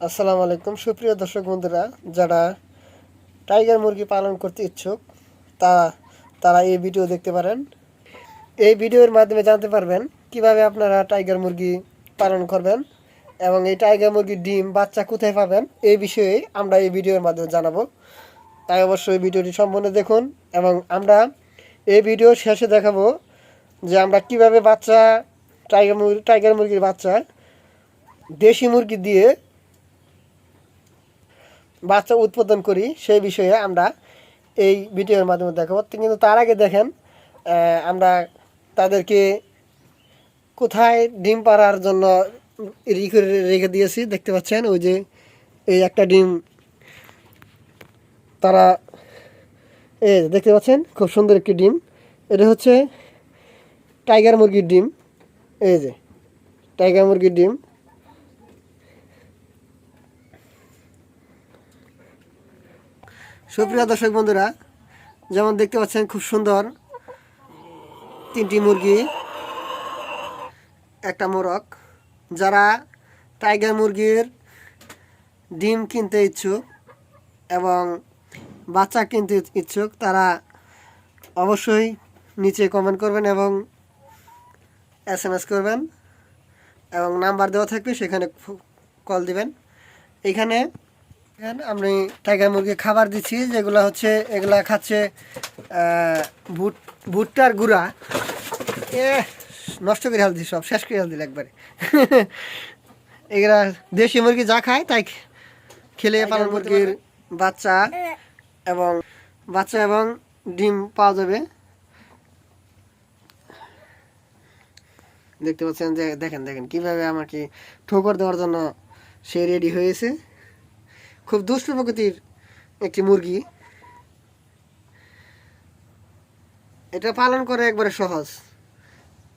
আসসালামু আলাইকুম। সুপ্রিয় দর্শক বন্ধুরা, যারা টাইগার মুরগি পালন করতে ইচ্ছুক, তা, তারা এই ভিডিও দেখতে পারেন। এই ভিডিওর মাধ্যমে জানতে পারবেন কীভাবে আপনারা টাইগার মুরগি পালন করবেন এবং এই টাইগার মুরগির ডিম বাচ্চা কোথায় পাবেন, এই বিষয়ে আমরা এই ভিডিওর মাধ্যমে জানাব। তাই অবশ্যই ভিডিওটি সম্পূর্ণ দেখুন এবং আমরা এই ভিডিও শেষে দেখাবো যে আমরা কীভাবে বাচ্চা, টাইগার মুরগি, টাইগার মুরগির বাচ্চা দেশি মুরগি দিয়ে বাচ্চা উৎপাদন করি, সেই বিষয়ে আমরা এই ভিডিওর মাধ্যমে দেখাবো। কিন্তু তার আগে দেখেন আমরা তাদেরকে কোথায় ডিম পাড়ার জন্য রেখে দিয়েছি, দেখতে পাচ্ছেন? ওই যে এই একটা ডিম তারা, এই দেখতে পাচ্ছেন? খুব সুন্দর একটি ডিম। এটা হচ্ছে টাইগার মুরগির ডিম। এই যে টাইগার মুরগির ডিম। সুপ্রিয় দর্শক বন্ধুরা, যেমন দেখতে পাচ্ছেন, খুব সুন্দর তিনটি মুরগি, একটা মোরগ। যারা টাইগার মুরগির ডিম কিনতে ইচ্ছুক এবং বাচ্চা কিনতে ইচ্ছুক, তারা অবশ্যই নিচে কমেন্ট করবেন এবং এস এম এস করবেন এবং নাম্বার দেওয়া থাকবে সেখানে কল দিবেন। এখানে আমি টাইগার মুরগি খাবার দিচ্ছি যেগুলো হচ্ছে এগুলা খাচ্ছে ভুট ভুট্টার গুঁড়া। এ নষ্ট করে হাল দিই সব শেষ করে হাল দিল একবারে। এগুলা দেশি মুরগি যা খায় তাই খেলে পালন মুরগির বাচ্চা এবং বাচ্চা এবং ডিম পাওয়া যাবে। দেখতে পাচ্ছেন যে দেখেন দেখেন কীভাবে আমাকে ঠোকর দেওয়ার জন্য সে রেডি হয়েছে। খুব দুষ্ট প্রকৃতির একটি মুরগি। এটা পালন করে একবারে সহজ।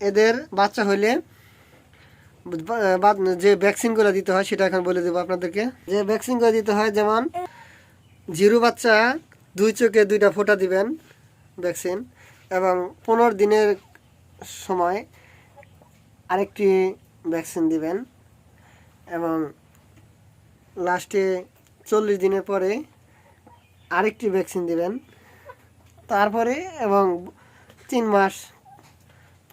এদের বাচ্চা হইলে যে ভ্যাকসিনগুলো দিতে হয়, সেটা এখন বলে দেবো আপনাদেরকে। যে ভ্যাকসিনগুলো দিতে হয়, যেমন জিরো বাচ্চা দুই চোখে দুইটা ফোঁটা দিবেন ভ্যাকসিন এবং পনেরো দিনের সময় আরেকটি ভ্যাকসিন দিবেন, এবং লাস্টে চল্লিশ দিনের পরে আরেকটি ভ্যাকসিন দিবেন। তারপরে এবং তিন মাস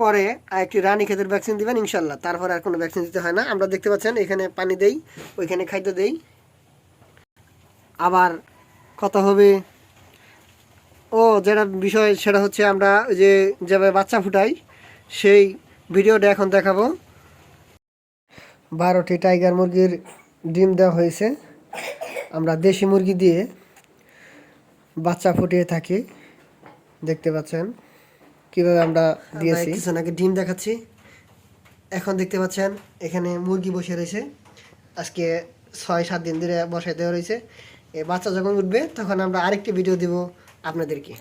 পরে আরেকটি রানী ক্ষেতের ভ্যাকসিন দিবেন ইনশাল্লাহ। তারপরে আর কোনো ভ্যাকসিন দিতে হয় না। আমরা দেখতে পাচ্ছেন, এখানে পানি দেই, ওইখানে খাদ্য দেই। আবার কথা হবে, ও যেটা বিষয় সেটা হচ্ছে আমরা ওই যে যেভাবে বাচ্চা ফুটাই, সেই ভিডিওটা এখন দেখাবো। বারোটি টাইগার মুরগির ডিম দেওয়া হয়েছে। আমরা দেশি মুরগি দিয়ে বাচ্চা ফুটিয়ে থাকি। দেখতে পাচ্ছেন কীভাবে আমরা দিয়েছি। কিছু আগে ডিম দেখাচ্ছি। এখন দেখতে পাচ্ছেন এখানে মুরগি বসে রয়েছে। আজকে ছয় সাত দিন ধরে বসাই দেওয়া রয়েছে। এই বাচ্চা যখন উঠবে তখন আমরা আরেকটি ভিডিও দিব আপনাদেরকে।